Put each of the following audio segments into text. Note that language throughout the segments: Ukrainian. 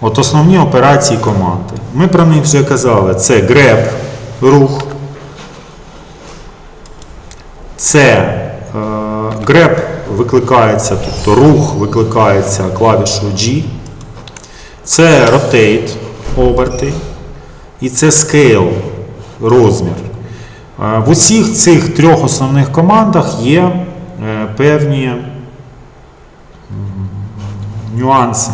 От основні операції команди. Ми про них вже казали. Це grep, рух. Це е, grep викликається, тобто рух викликається клавішою G. Це rotate, оберти. І це scale, розмір. Е, В усіх цих трьох основних командах є е, певні нюанси,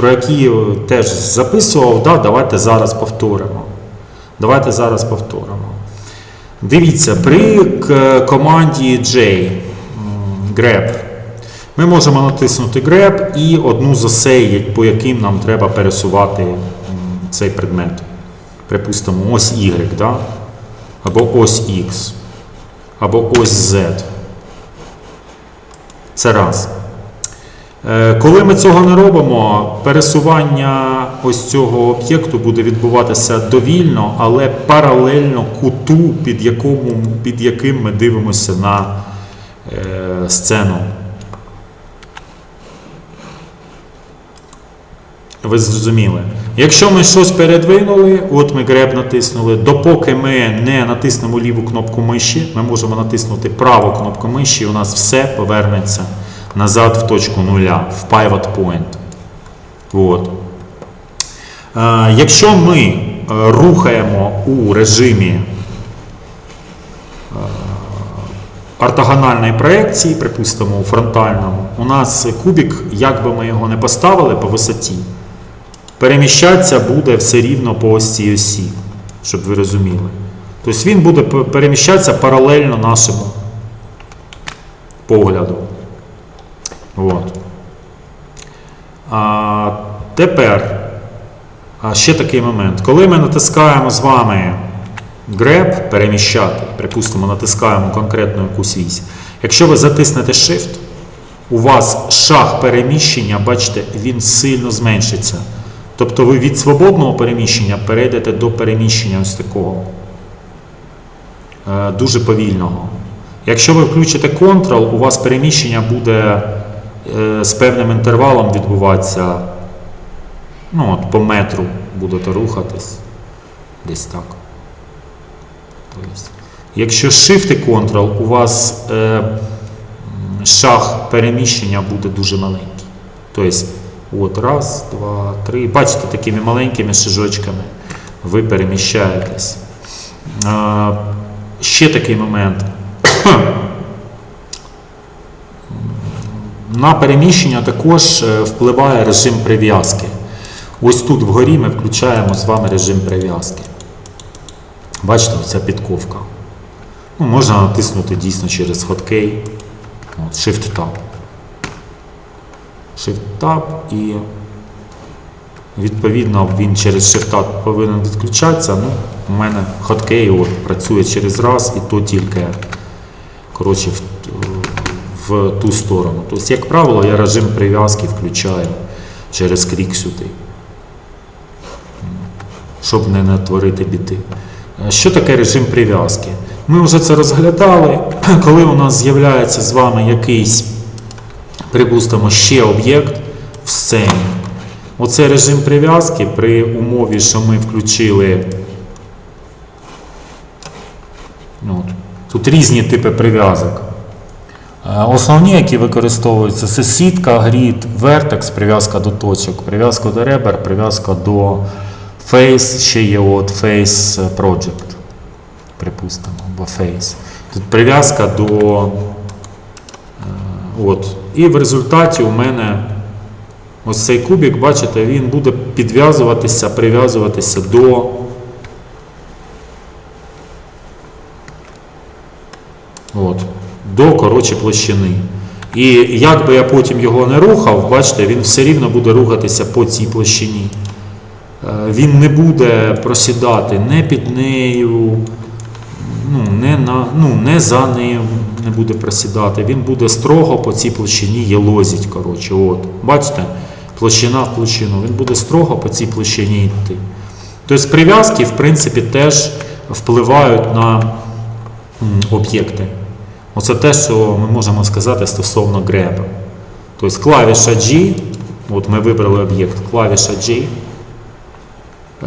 про які теж записував. Да, давайте зараз повторимо. Давайте зараз повторимо. Дивіться, при команді J grep ми можемо натиснути grep і одну з осей, по яким нам треба пересувати цей предмет. Припустимо, ось Y, да? або ось X, або ось Z. Це раз. Е, Коли ми цього не робимо, пересування ось цього об'єкту буде відбуватися довільно, але паралельно куту, під, якому, під яким ми дивимося на е, сцену. Ви зрозуміли. Якщо ми щось передвинули, от ми греб натиснули, допоки ми не натиснемо ліву кнопку миші, ми можемо натиснути праву кнопку миші, і у нас все повернеться назад в точку нуля, в pivot point. От. Е, якщо ми е, рухаємо у режимі е, ортогональної проекції, припустимо, у фронтальному, у нас кубик, як би ми його не поставили по висоті, переміщатися буде все рівно по ось цій осі, щоб ви розуміли. Тобто він буде переміщатися паралельно нашому погляду. От. А, тепер а, ще такий момент. Коли ми натискаємо з вами grab, переміщати, припустимо, натискаємо конкретну якусь вісь. Якщо ви затиснете Shift, у вас шаг переміщення, бачите, він сильно зменшиться. Тобто ви від свободного переміщення перейдете до переміщення ось такого е, дуже повільного. Якщо ви включите Ctrl, у вас переміщення буде з певним інтервалом відбуватися. Ну, от по метру будете рухатись. Десь так. Тобто, якщо Shift і Ctrl, у вас е, шаг переміщення буде дуже маленький. Тобто, от раз, два, три. Бачите, такими маленькими шажочками ви переміщаєтесь. Е, ще такий момент. На переміщення також е, впливає режим прив'язки. Ось тут вгорі ми включаємо з вами режим прив'язки. Бачите, оця підковка. Ну, можна натиснути дійсно через хоткей. Shift-Tab. Shift-Tab і відповідно він через Shift-Tab повинен відключатися. Ну, у мене хоткей от, працює через раз і то тільки коротше, в, ту сторону. Тобто, як правило, я режим прив'язки включаю через крік сюди щоб не натворити біди. Е, Що таке режим прив'язки? Ми вже це розглядали, коли у нас з'являється з вами якийсь, припустимо, ще об'єкт в сцені. Оцей режим прив'язки при умові, що ми включили. ну, От, тут різні типи прив'язок. Е, Основні, які використовуються, це сітка, грід, вертекс, прив'язка до точок, прив'язка до ребер, прив'язка до Face, ще є от Face Project, припустимо, або Face. Тут прив'язка до. е, От. І в результаті у мене ось цей кубик, бачите, він буде підв'язуватися, прив'язуватися до. От, до коротше площини. І як би я потім його не рухав, бачите, він все рівно буде рухатися по цій площині. Е, Він не буде просідати не під нею, ну, не, на, ну, не за нею не буде просідати. Він буде строго по цій площині єлозить. Коротше, от. Бачите, площина в площину. Він буде строго по цій площині йти. Тобто прив'язки, в принципі, теж впливають на об'єкти. Оце те, що ми можемо сказати стосовно греба. Тобто клавіша G От ми вибрали об'єкт клавіша J.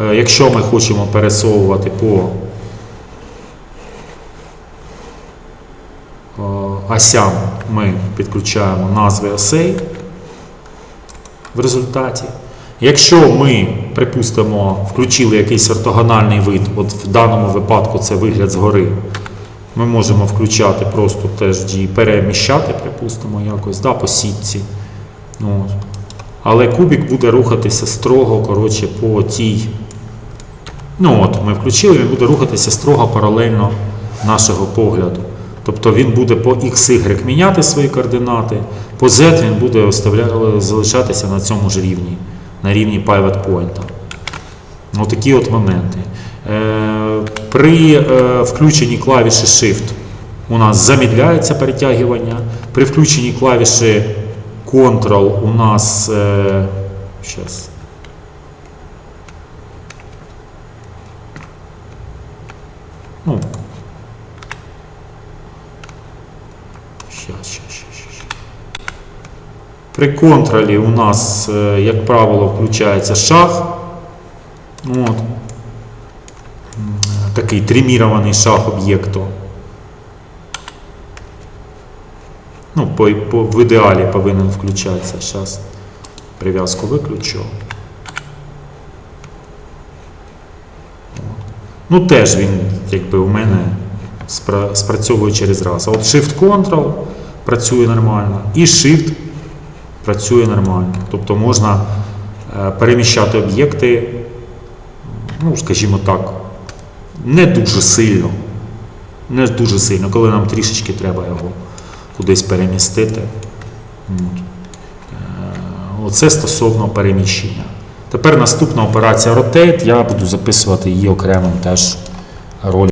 Е, Якщо ми хочемо пересовувати по е, осям, ми підключаємо назви осей в результаті. Якщо ми, припустимо, включили якийсь ортогональний вид, от в даному випадку це вигляд згори, ми можемо включати просто теж дії, переміщати, припустимо, якось да, по сітці. От. Але кубик буде рухатися строго коротше, по тій. Ну от, ми включили, він буде рухатися строго паралельно нашого погляду. Тобто він буде по x, y міняти свої координати, по z він буде залишатися на цьому ж рівні, на рівні pivot point. Ось такі от моменти. Е, При е, включенні клавіші Shift у нас замідляється перетягування. При включенні клавіші Ctrl у нас. Е, щас. Ну, щас, щас, щас. При контролі у нас, як правило, включається шаг. От. Такий тримірований шаг об'єкту. Ну, по, по, в ідеалі повинен включатися. Зараз прив'язку виключу. Ну, теж він, якби у мене спра- спрацьовує через раз. А от Shift-Ctrl працює нормально, і Shift працює нормально. Тобто можна е, переміщати об'єкти, ну, скажімо так, не дуже сильно. Не дуже сильно, коли нам трішечки треба його кудись перемістити. Е, Оце стосовно переміщення. Тепер наступна операція Rotate, я буду записувати її окремим теж роликом.